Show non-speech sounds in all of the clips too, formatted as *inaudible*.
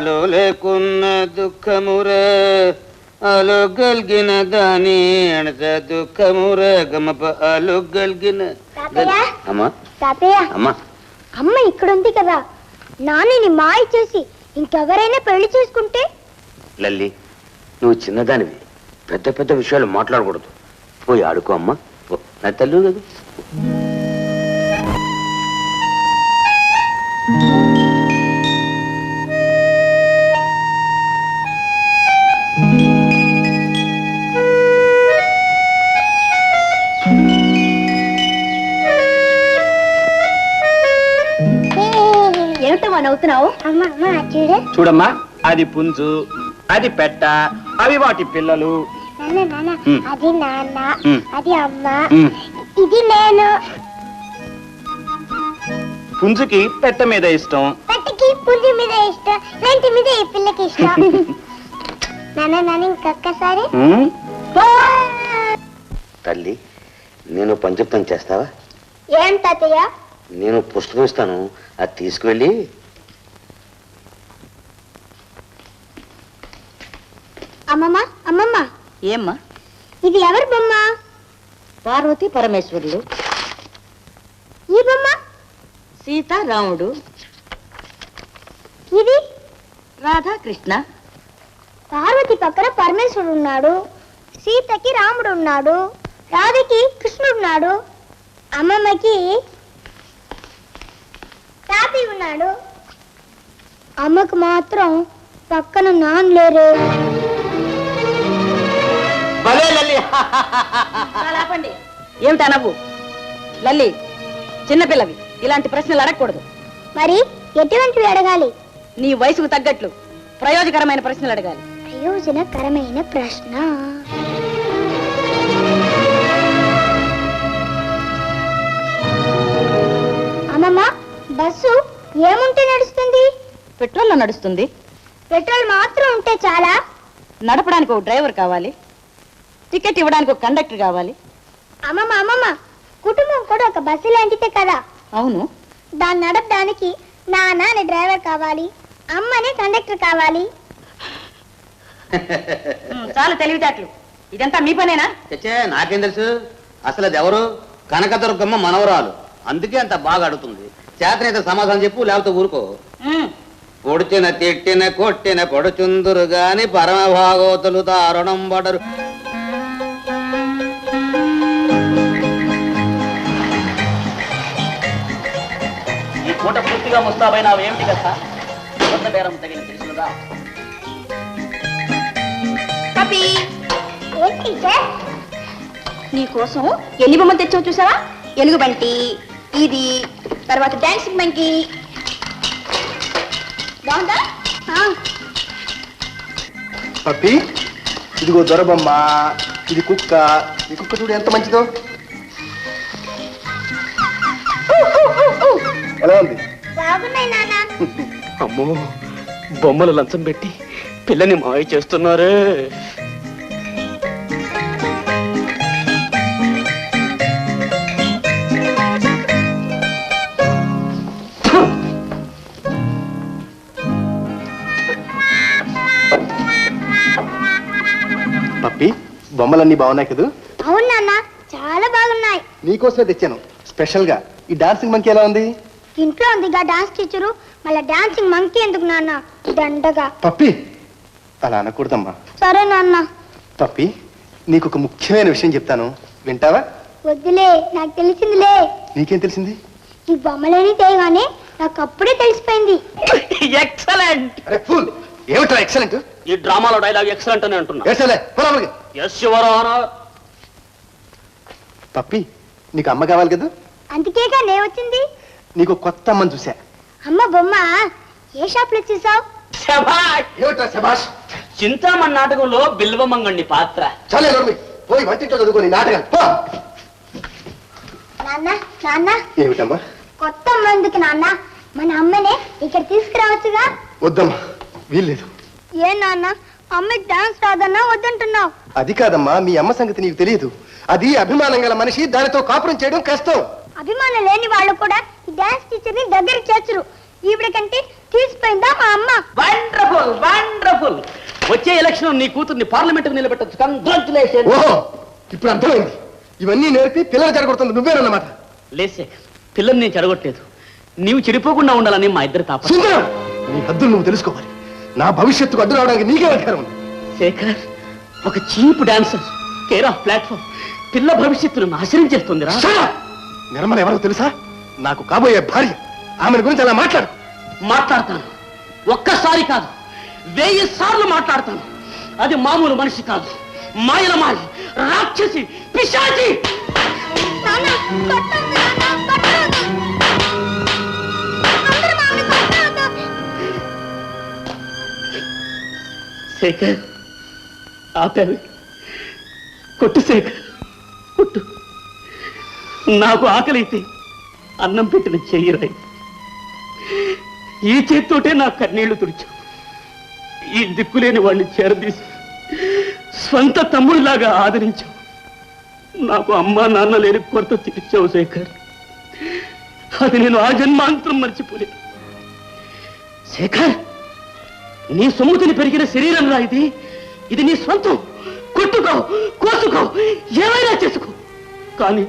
అలో లేకున్న దుఃఖమురే అలో గల్గిన దాని అణత దుఃఖమురే. గమప అలో గల్గిన తాతయ్య అమ్మా? అమ్మా? అమ్మ ఇక్కడుంది కదా. నాన్నని మాయ చేసి ఇంకెవరైనా పెళ్ళి చేసుకుంటే? లల్లి నువ్వు చిన్నదానివి. పెద్ద పెద్ద విషయాలు మాట్లాడకూడదు. పోయి ఆడుకో అమ్మా. నా తల్లి కదా చూడు. చూడమ్మా అది పుంజు అది పెట్ట అవి వాటి పిల్లలు. అది నాన్న. అది అమ్మ. ఇది నేను. పుంజుకి పెట్ట మీద ఇష్టం. పట్టుకి పుంజి మీద ఇష్టం లాంటి మీద ఈ పిల్లకి ఇష్టం. *laughs* నాన్న నాన్న ఇంకొక్కసారి. తల్లి నేను పంచప్తం చేస్తావా? ఏం తాతయ్య? నేను పుస్తకం ఇస్తాను అది తీసుకువెళ్ళి అమ్మమ్మ అమ్మమ్మ. ఏమ్మా? ఇది ఎవరి బొమ్మ? పార్వతి పరమేశ్వరులు. ఈ బొమ్మ? సీత రాముడు ఇది? రాధాకృష్ణ. పార్వతి పక్కన పరమేశ్వరుడు ఉన్నాడు. సీతకి రాముడు ఉన్నాడు. రాధకి కృష్ణుడు ఉన్నాడు. అమ్మమ్మకి తాతయ్య ఉన్నాడు. అమ్మకు మాత్రం పక్కన నాన్న లేరు భలే లల్లి. ఆపండి. ఏమిటా నవ్వు? లల్లి చిన్నపిల్లవి ఇలాంటి ప్రశ్నలు అడగకూడదు. మరి ఎటువంటివి అడగాలి? నీ వయసుకు తగ్గట్లు ప్రయోజకరమైన ప్రశ్నలు అడగాలి. ప్రయోజనకరమైన ప్రశ్న. అమ్మమ్మ బస్సు ఏముంటే నడుస్తుంది? పెట్రోల్లో నడుస్తుంది. పెట్రోల్ మాత్రం ఉంటే చాలా. నడపడానికి ఒక డ్రైవర్ కావాలి. టికెట్ ఇవ్వడానికి ఒక కండక్టర్ కావాలి. అమ్మమ్మ అమ్మమ్మ కుటుంబం కూడా ఒక బస్సు లాంటిదే కదా. అవును. దాన్ని నడపడానికి నాన్న అనే డ్రైవర్ కావాలి అమ్మనే కండక్టర్ కావాలి. *laughs* ఉమ్, చాలు తెలివితేటలు. ఇదంతా మీ పనేనా? చచ్చే నాకేం తెలుసు? అసలు అది ఎవరు? కనకదుర్గమ్మ మనవరాలు. అందుకే అంత బాగా అడుగుతుంది. చేతనైతే సమాధానం చెప్పు లేకపోతే ఊరుకో. ఉమ్, పొడిచిన తిట్టిన కొట్టిన పొడుచుందురు గాని పరమ భాగవతులు దారుణం పడరు. పూర్తిగా ముస్తాబైన ఏమిటి కదా వంద బేరం తగిన తెలుసుదా ఏంటి టీచర్? నీ కోసం ఎన్ని బొమ్మలు తెచ్చావు చూసావా? ఎలుగుబంటి ఇది తర్వాత డాన్సింగ్ మంకీ బాగుందా? పప్పి ఇదిగో దొరబొమ్మ ఇది కుక్క. ఈ కుక్క చూడు ఎంత మంచిదో. ఎలా ఉంది? బాగున్నాయి నాన్న. అమ్మో బొమ్మలు లంచం పెట్టి పిల్లని మాయ చేస్తున్నారే. పప్పి బొమ్మలన్నీ బాగున్నాయి కదా? అవును నాన్న. చాలా బాగున్నాయి. నీకోసమే తెచ్చాను. స్పెషల్గా ఈ డాన్సింగ్ మంకి ఎలా ఉంది? ఇంట్లో ఉందిగా డాన్స్ టీచరు. మళ్ళీ డాన్సింగ్ మంకీ ఎందుకు నాన్న? దండగా. పప్పి అలా అనకూడదమ్మా. సరే నాన్న. పప్పి నీకు ఒక ముఖ్యమైన విషయం చెప్తాను. వింటావా? వద్దులే నాకు తెలిసిందిలే. నీకేం తెలిసింది? ఈ బొమ్మలేని తేగానే నాకు అప్పుడే తెలిసిపోయింది. ఎక్సలెంట్! అరే ఫుల్! ఏమిటా ఎక్సలెంట్? ఈ డ్రామాలో డైలాగ్ ఎక్సలెంట్ అని అంటున్నా. ఏడ్చలే పొలాలకి ఎస్ యువర్ ఆనర్. పప్పి నీకు అమ్మ కావాలి కదా? అందుకేగా నే వచ్చింది? నీకు కొత్త అమ్మని చూసా అమ్మ బొమ్మ ఏ షాప్లో చూసావు శభాష్! ఏమిటా చింతామణి నాటకంలో బిల్వమంగండి పాత్ర. చాలే నోర్మి పోయి వంటింట్లో చదువుకొని నాటకాలు. పో. నాన్న నాన్న. ఏమిటమ్మా? కొత్త అమ్మ ఎందుకు నాన్న? మన అమ్మనే ఇక్కడ తీసుకురావచ్చుగా? వద్దమ్మా వీల్లేదు. ఏ నాన్న అమ్మకి డాన్స్ రాదన్నా వద్దంటున్నావు. అది కాదమ్మా మీ అమ్మ సంగతి నీకు తెలియదు. అది అభిమానం గల మనిషి దానితో కాపురం చేయడం కష్టం. అభిమానం లేని వాళ్ళు కూడా ఈ డాన్స్ టీచర్ని దగ్గరికి చేర్చరు. ఈవిడ కంటే తీసిపోయిందా మా అమ్మ? వండర్ఫుల్ వండర్ఫుల్ వచ్చే ఎలక్షన్ నీ కూతుర్ని పార్లమెంట్ నిలబెట్టచ్చు కంగ్రాచులేషన్ ఓహో ఇప్పుడు అర్థమైంది. ఇవన్నీ నేర్పి పిల్లలు జరగొడుతుంది నువ్వేనన్నమాట. లేసే పిల్లల్ని నేను చెడగొట్టలేదు. నీవు చెడిపోకుండా ఉండాలని మా ఇద్దరు తాప సుందరం నీ హద్దులు నువ్వు తెలుసుకోవాలి. నా భవిష్యత్తుకు అడ్డు రావడానికి నీకే అధికారం ఉంది. శేఖర్ ఒక cheap dancer care of platform పిల్ల భవిష్యత్తును నాశనం చేస్తుందిరా. Shut up! నిర్మల ఎవరో తెలుసా? నాకు కాబోయే భార్య. ఆమెను గురించి అలా మాట్లాడు. మాట్లాడతాను. ఒక్కసారి కాదు వెయ్యి సార్లు మాట్లాడతాను. అది మామూలు మనిషి కాదు. మాయల మాయ రాక్షసి పిశాచి! శేఖర్ ఆపావి. కొట్టు శేఖర్ కొట్టు. నాకు ఆకలైతే అన్నం పెట్టిన చెయ్యరాయి. ఈ చేత్తోటే నా కన్నీళ్ళు తుడిచావు. ఈ దిక్కులేని వాడిని చేరదీసి స్వంత తమ్ముడిలాగా ఆదరించావు. నాకు అమ్మా నాన్న లేని కొరత తీర్చావు శేఖర్. అది నేను ఆ జన్మాంతరం మర్చిపోలేదు. శేఖర్ నీ సొమ్ముతిని పెరిగిన శరీరం రా ఇది. ఇది నీ సొంతం కొట్టుకో కోసుకో ఏమైనా చేసుకో. కానీ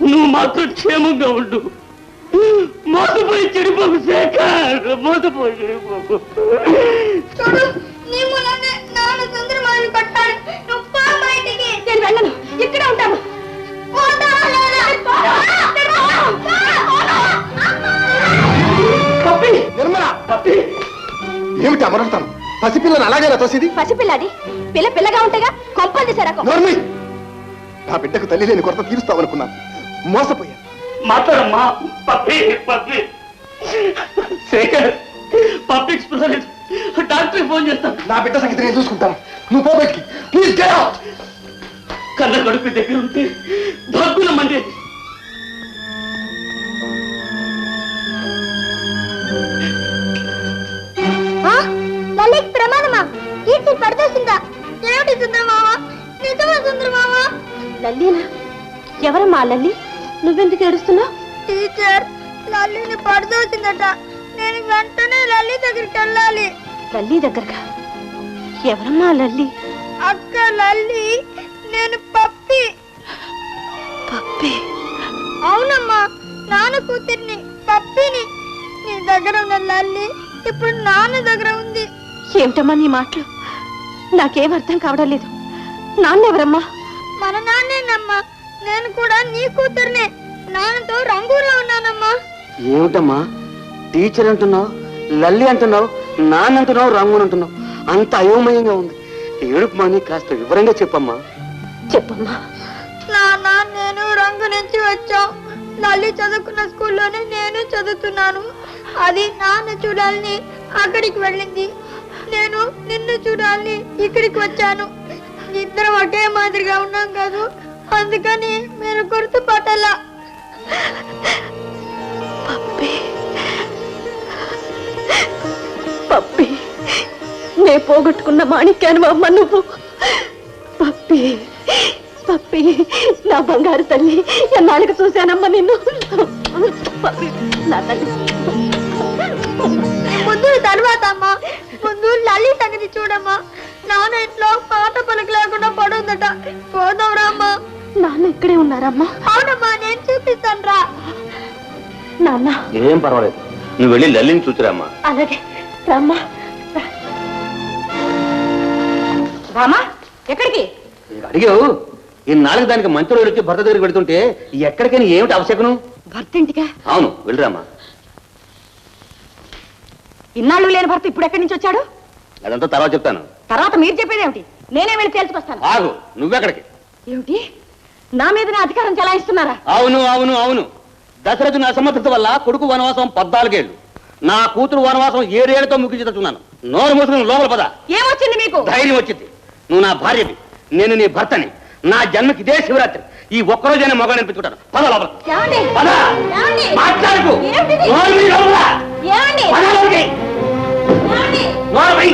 నువ్వు మాత్రం క్షేమంగా ఉండు. మోసపోయి చెడిపోకు శేఖర్. మోసపోయి చెడిపోకు. నేను వెళ్ళను. ఇక్కడే ఉంటాను. పోతా లేదా? పప్పి నిర్మల పప్పి. ఏమిటి అమరడతాను? పసిపిల్లని పసిపిల్లది. పిల్ల పిల్లగా ఉంటేగా కొంపలు తీసారా నోర్మి! నా బిడ్డకు తల్లి లేని కొరత తీరుస్తావనుకున్నాను. మోసపోయా మాట్లాడమ్మా. పప్పి పప్పి. శేఖర్ పప్పికి స్పృహ లేదు డాక్టర్కి ఫోన్ చేస్తాను. నా బిడ్డ సంగతి నేను చూసుకుంటాను. నువ్వు పో బయటికి. ప్లీజ్ గెట్ అవుట్ కన్న కడుపు దగ్గర ఉంటే మండేది ఆ? లలిత్ ప్రమాదమా? కీర్తి పడదేసిందా? ఏమిటి సుందరమామ? నిజమా సుందరమామ? లల్లీనా? ఎవరమ్మా లల్లి? నువ్వెందుకు ఏడుస్తున్నావు టీచర్ లల్లిని పడదోసిందట. నేను వెంటనే లల్లి దగ్గరికి వెళ్ళాలి. లల్లి దగ్గరగా ఎవరమ్మా లల్లి? అక్క లల్లి నేను పప్పి. పప్పి? అవునమ్మా నాన్న కూతుర్ని పప్పిని. నీ దగ్గర ఉన్న లల్లి ఇప్పుడు నాన్న దగ్గర ఉంది. ఏమిటమ్మా నీ మాటలు? నాకేం అర్థం కావడం లేదు. నాన్నెవరమ్మా మన నాన్నేనమ్మా. నేను కూడా నీ కూతుర్నే. నాన్నతో రంగూలో ఉన్నానమ్మా. ఏమిటమ్మా? టీచర్ అంటున్నావు లల్లి అంటున్నావు నాన్న అంటున్నావు రంగుని అంటున్నావు. అంత అయోమయంగా ఉంది. ఏడుపు మాని కాస్త వివరంగా చెప్పమ్మా. చెప్పమ్మా. నాన్న నేను రంగు నుంచి వచ్చాం. లల్లి చదువుకున్న స్కూల్లోనే నేను చదువుతున్నాను. అది నాన్న చూడాలని అక్కడికి వెళ్ళింది. నేను నిన్ను చూడాలని ఇక్కడికి వచ్చాను. ఇద్దరం ఒకే మాదిరిగా ఉన్నాం కాదు. అందుకని మీరు గుర్తుపట్టలా. పప్పి. పప్పి నే పోగొట్టుకున్న మాణిక్యాను అమ్మ నువ్వు. పప్పి పప్పి నా బంగారు తల్లి ఎన్నాళ్ళకి చూశానమ్మ నిన్ను? పప్పి నా తల్లి. ముందు తర్వాత అమ్మా. ముందు లల్లి సంగతి చూడమ్మా. నాన్న ఇంట్లో పాత పలుకు లేకుండా పడుందట. పోదాం అమ్మా. నాన్న ఇక్కడే ఉన్నారమ్మా. అవునమ్మా నేను చూపిస్తాను రా నాన్న. ఏం పర్వాలేదు. నువ్వు వెళ్ళి లల్లిని చూసిరామ్మా. అలాగే. రమ్మా. రామా ఎక్కడికి? అడిగావు. ఈ నాలుగు దానికి మంచి రోజులు వచ్చి భర్త దగ్గరికి వెళుతుంటే ఎక్కడికైనా ఏమిటి అవసరం భర్త ఇంటికా అవును వెళ్ళిరామ్మా. ఇన్నాళ్ళు లేని భర్త ఇప్పుడు ఎక్కడి నుంచి వచ్చాడు? అదంతా తర్వాత చెప్తాను. తర్వాత మీరు చెప్పేదేమిటి నేనే వెళ్ళి తేల్చుకొస్తాను. ఆగు నువ్వెక్కడికి? ఏమిటి? నా మీదనే అధికారం చెలాయిస్తున్నారా? అవును అవును అవును. దశరథుని అసమర్థత వల్ల కొడుకు వనవాసం పద్నాలుగేళ్ళు నా కూతురు వనవాసం ఏడేళ్ళతో ముగించుతున్నాను నోరు మూసుకుని లోపల పద. ఏమొచ్చింది మీకు? ధైర్యం వచ్చింది. నువ్వు నా భార్యవి. నేను నీ భర్తని. నా జన్మకి ఇదే శివరాత్రి. ఈ ఒక్కరోజైనా మొగ అనిపించుకుంటాను పద లోపల. ఏమండి? పద. ఏమండి? మాట్లాడుకు. ఏమిటిది? నోరు మూయి లోపల. ఏమండి? పద లోపలికి. ఏమండి? నోరు మూయి.